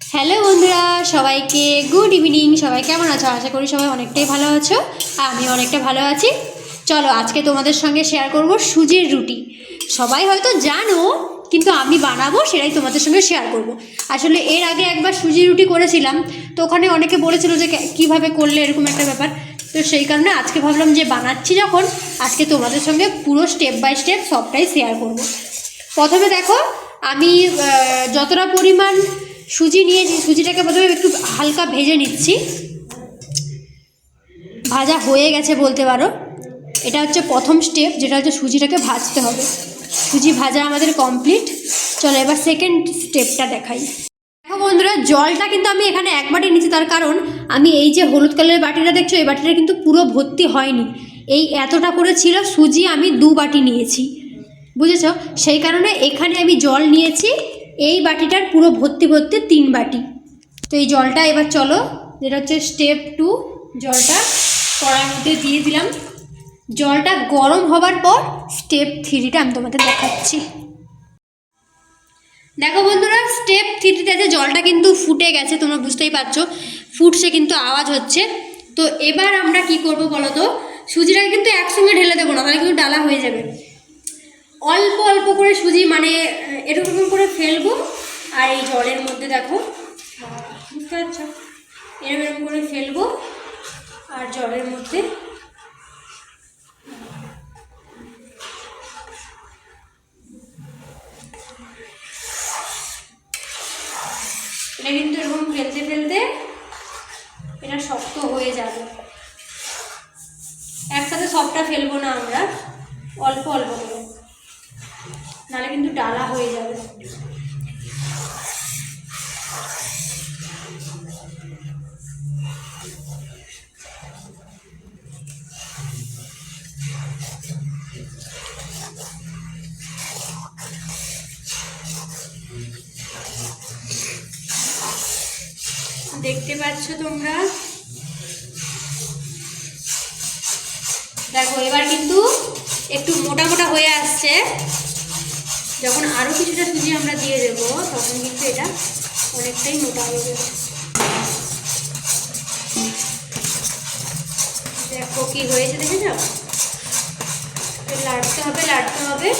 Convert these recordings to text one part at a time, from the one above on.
Hello বন্ধুরা, সবাইকে good evening সবাই কেমন আছো? আশা করি সবাই অনেকটাই ভালো আছো। আমি অনেকটা ভালো আছি। চলো, আজকে তোমাদের সঙ্গে শেয়ার করব সুজির রুটি। সবাই হয়তো জানো, কিন্তু আমি বানাবো, সেটাই তোমাদের সঙ্গে শেয়ার করব। আসলে এর আগে একবার সুজি রুটি করেছিলাম, তো ওখানে অনেকে বলেছিল যে কীভাবে করলে এরকম একটা ব্যাপার। তো সেই কারণে আজকে ভাবলাম যে বানাচ্ছি যখন, আজকে তোমাদের সঙ্গে পুরো স্টেপ বাই স্টেপ সবটাই শেয়ার করব। প্রথমে দেখো, আমি যতটা পরিমাণ সুজি নিয়েছি, সুজিটাকে প্রথমে একটু হালকা ভেজে নিচ্ছি। ভাজা হয়ে গেছে বলতে পারো। এটা হচ্ছে প্রথম স্টেপ যেটা হচ্ছে সুজিটাকে ভাজতে হবে। সুজি ভাজা আমাদের কমপ্লিট চলো এবার সেকেন্ড স্টেপটা দেখাই। দেখো বন্ধুরা, জলটা কিন্তু আমি এখানে এক বাটি নিচ্ছি তার কারণ আমি এই যে হলুদ কালারের বাটিটা দেখছ, এই বাটিটা কিন্তু পুরো ভর্তি হয়নি। এই এতটা করে ছিল, সুজি আমি দু বাটি নিয়েছি। বুঝেছ? সেই কারণে এখানে আমি জল নিয়েছি এই বাটিটার পুরো ভর্তি ভর্তি তিন বাটি। তো এই জলটা এবার চলো, যেটা হচ্ছে স্টেপ টু জলটা কড়াইয়ের মধ্যে দিয়ে দিলাম। জলটা গরম হবার পর স্টেপ থ্রিটা আমি তোমাদের দেখাচ্ছি। দেখো বন্ধুরা স্টেপ থ্রিতে যে জলটা কিন্তু ফুটে গেছে, তোমরা বুঝতেই পারছ, ফুটছে কিন্তু আওয়াজ হচ্ছে। তো এবার আমরা কি করব বলো তো? সুজিটাকে কিন্তু একসঙ্গে ঢেলে দেবো না, তাহলে কিন্তু ডালা হয়ে যাবে। অল্প অল্প করে সুজি মানে এরকম করে ফেলব। আর এই জলের মধ্যে দেখো, বুঝতে পারছ? এরকম করে ফেলব, আর জলের মধ্যে এটা কিন্তু এরকম ফেলতে ফেলতে এটা শক্ত হয়ে যাবে। একসাথে সবটা ফেলব না আমরা, অল্প অল্প করে। নাহলে কিন্তু ডালা হয়ে যাবে। দেখতে পাচ্ছ তোমরা? দেখো, এবার কিন্তু একটু মোটা মোটা হয়ে আসছে। যখন আরও কিছুটা সুজি আমরা দিয়ে দেবো, তখন কিন্তু এটা অনেকটাই মোটা হয়ে যাবে। দেখো কি হয়েছে দেখে যাও লাড়তে হবে লাড়তে হবে।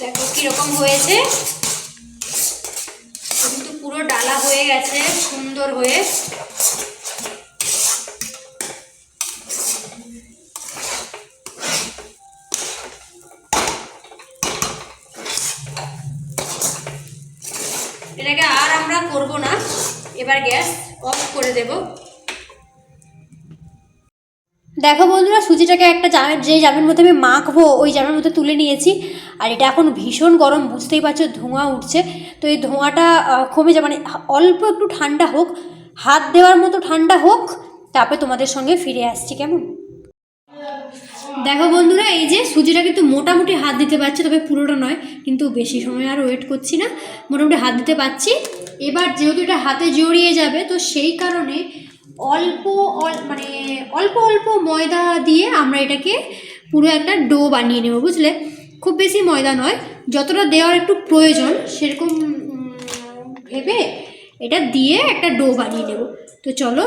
দেখো কীরকম হয়েছে। কিন্তু পুরো ডালা হয়ে গেছে, সুন্দর হয়ে। এটাকে আর আমরা করব না। এবার গ্যাস অফ করে দেব। দেখো বন্ধুরা, সুজিটাকে একটা জামের যে জামের মধ্যে আমি মাখবো, ওই জামের মধ্যে তুলে নিয়েছি। আর এটা এখন ভীষণ গরম, বুঝতেই পারছ, ধোঁয়া উঠছে। তো এই ধোঁয়াটা কমে যাবে মানে অল্প একটু ঠান্ডা হোক, হাত দেওয়ার মতো ঠান্ডা হোক, তারপরে তোমাদের সঙ্গে ফিরে আসছি, কেমন? দেখো বন্ধুরা, এই যে সুজিটা কিন্তু মোটামুটি হাত দিতে পারছে, তবে পুরোটা নয়, কিন্তু বেশি সময় আর ওয়েট করছি না। মোটামুটি হাত দিতে পারছি। এবার যেহেতু এটা হাতে জড়িয়ে যাবে, তো সেই কারণে অল্প অল মানে অল্প অল্প ময়দা দিয়ে আমরা এটাকে পুরো একটা ডো বানিয়ে নেব, বুঝলে? খুব বেশি ময়দা নয়, যতটা দেওয়ার একটু প্রয়োজন, সেরকম ভেবে এটা দিয়ে একটা ডো বানিয়ে নেব। তো চলো,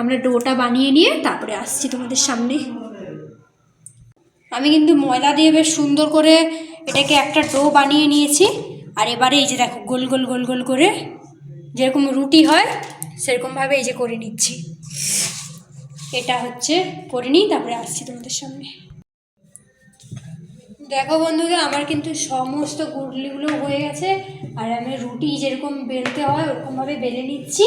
আমরা ডোটা বানিয়ে নিয়ে তারপরে আসছি তোমাদের সামনে। আমি কিন্তু ময়দা দিয়ে বেশ সুন্দর করে এটাকে একটা ডো বানিয়ে নিয়েছি। আর এবারে এই যে দেখো, গোল গোল গোল গোল করে যেরকম রুটি হয়, সেরকমভাবে এই যে করে নিচ্ছি। এটা হচ্ছে করে নিই, তারপরে আসছি তোমাদের সামনে। দেখো বন্ধুরা, আমার কিন্তু সমস্ত গুডলিগুলো হয়ে গেছে, আর আমি রুটি যেরকম বেলতে হয়, ওরকমভাবে বেলে নিচ্ছি।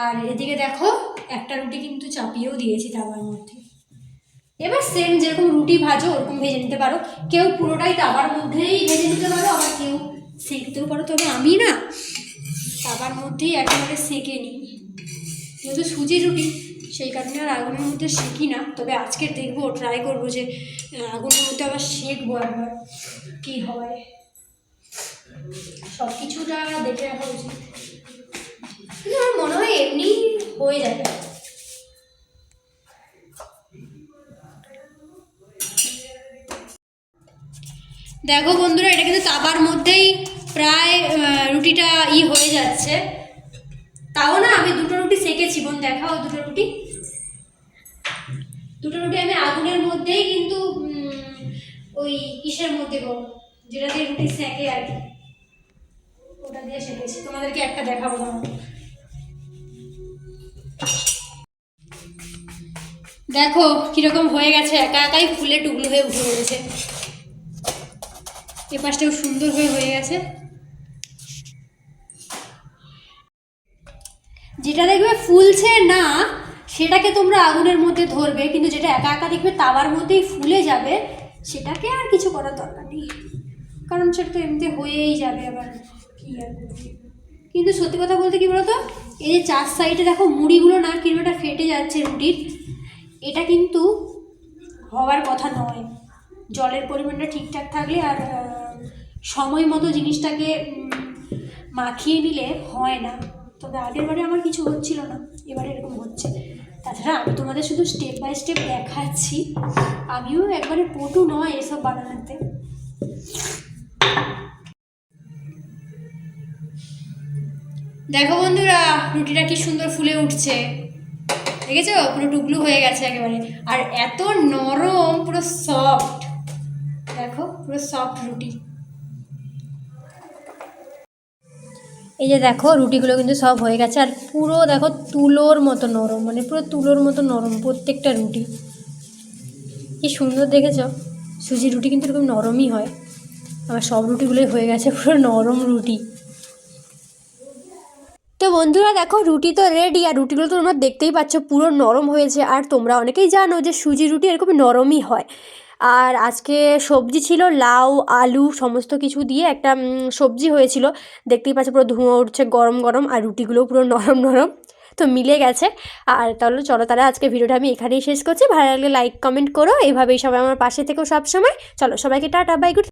আর এদিকে দেখো, একটা রুটি কিন্তু চাপিয়েও দিয়েছি তাওয়ার মধ্যে। এবার সেম যেরকম রুটি, ভাজো, ওরকম ভেজে নিতে পারো। কেউ পুরোটাই তাবার মধ্যেই ভেজে নিতে পারো, আবার কেউ সেঁকতেও পারো, তবে আমি না তাবার মধ্যেই একেবারে সেঁকে নিই। যেহেতু সুজি রুটি, সেই কারণে আর আগুনের মধ্যে সেঁকি না, তবে আজকে দেখব ট্রাই করব যে আগুনের মধ্যে আবার সেঁকবো একবার, কী হয়। সব কিছুটা দেখে রাখা উচিত। আমার মনে হয় এমনি হয়ে যাবে দেখো বন্ধুরা, এটা কিন্তু তাবার মধ্যেই প্রায় রুটিটা ই হয়ে যাচ্ছে। তাও না, আমি দুটো রুটি সেকেছি বোন, দেখাও দুটো রুটি। দুটো রুটি আমি আগুনের মধ্যেই কিন্তু ওই ইসের মধ্যে গো, যেটা দিয়ে রুটি সেকে আর কি। ওটা দিয়ে সেকেছি। তোমাদেরকে একটা দেখাবো না দেখো, কীরকম হয়ে গেছে। একা একাই ফুলে টুকলো হয়ে উঠে পড়েছে এ পাশটাও সুন্দর হয়ে হয়ে গেছে। যেটা দেখবে ফুলছে না, সেটাকে তোমরা আগুনের মধ্যে ধরবে, কিন্তু যেটা একা একা দেখবে তাওয়ার মধ্যেই ফুলে যাবে, সেটাকে আর কিছু করার দরকার নেই। কারণ সেটা তো এমনিতে হয়েই যাবে আবার কি আর। কিন্তু সত্যি কথা বলতে কি বলতো, এই যে চার সাইডে দেখো মুড়িগুলো না কীরকম এটা ফেটে যাচ্ছে রুটির, এটা কিন্তু হওয়ার কথা নয়। জলের পরিমাণটা ঠিকঠাক থাকলে আর সময় মতো জিনিসটাকে মাখিয়ে নিলে হয় না। তবে আগের বারে আমার কিছু হচ্ছিল না, এবারে এরকম হচ্ছে। তাছাড়া আমি তোমাদের শুধু স্টেপ বাই স্টেপ দেখাচ্ছি। আমিও একবারে পটু নয় এসব বানানোতে। দেখো বন্ধুরা, রুটিটা কি সুন্দর ফুলে উঠছে। দেখেছ? পুরো টুকলু হয়ে গেছে একেবারে। আর এত নরম, পুরো সফট দেখো, পুরো সফট রুটি। এই যে দেখো, রুটিগুলো কিন্তু সব হয়ে গেছে আর পুরো দেখো তুলোর মতো নরম মানে পুরো তুলোর মতো নরম প্রত্যেকটা রুটি। কি সুন্দর দেখেছ? সুজি রুটি কিন্তু এরকম নরমই হয়। আমার সব রুটিগুলোই হয়ে গেছে, পুরো নরম রুটি। তো বন্ধুরা দেখো, রুটি তো রেডি আর রুটিগুলো তো তোমরা দেখতেই পাচ্ছ পুরো নরম হয়েছে। আর তোমরা অনেকেই জানো যে সুজি রুটি এরকম নরমই হয়। আর আজকে সবজি ছিল লাউ, আলু সমস্ত কিছু দিয়ে একটা সবজি হয়েছিল। দেখতেই পাচ্ছি পুরো ধোঁয়া উঠছে গরম গরম আর রুটিগুলোও পুরো নরম নরম। তো মিলে গেছে। আর তাহলে চলো তারা আজকে ভিডিওটা আমি এখানেই শেষ করছি। ভালো লাগলে লাইক কমেন্ট করো। এভাবেই সবাই আমার পাশে থেকেও সবসময়। চলো সবাইকে টাটা বাই গুড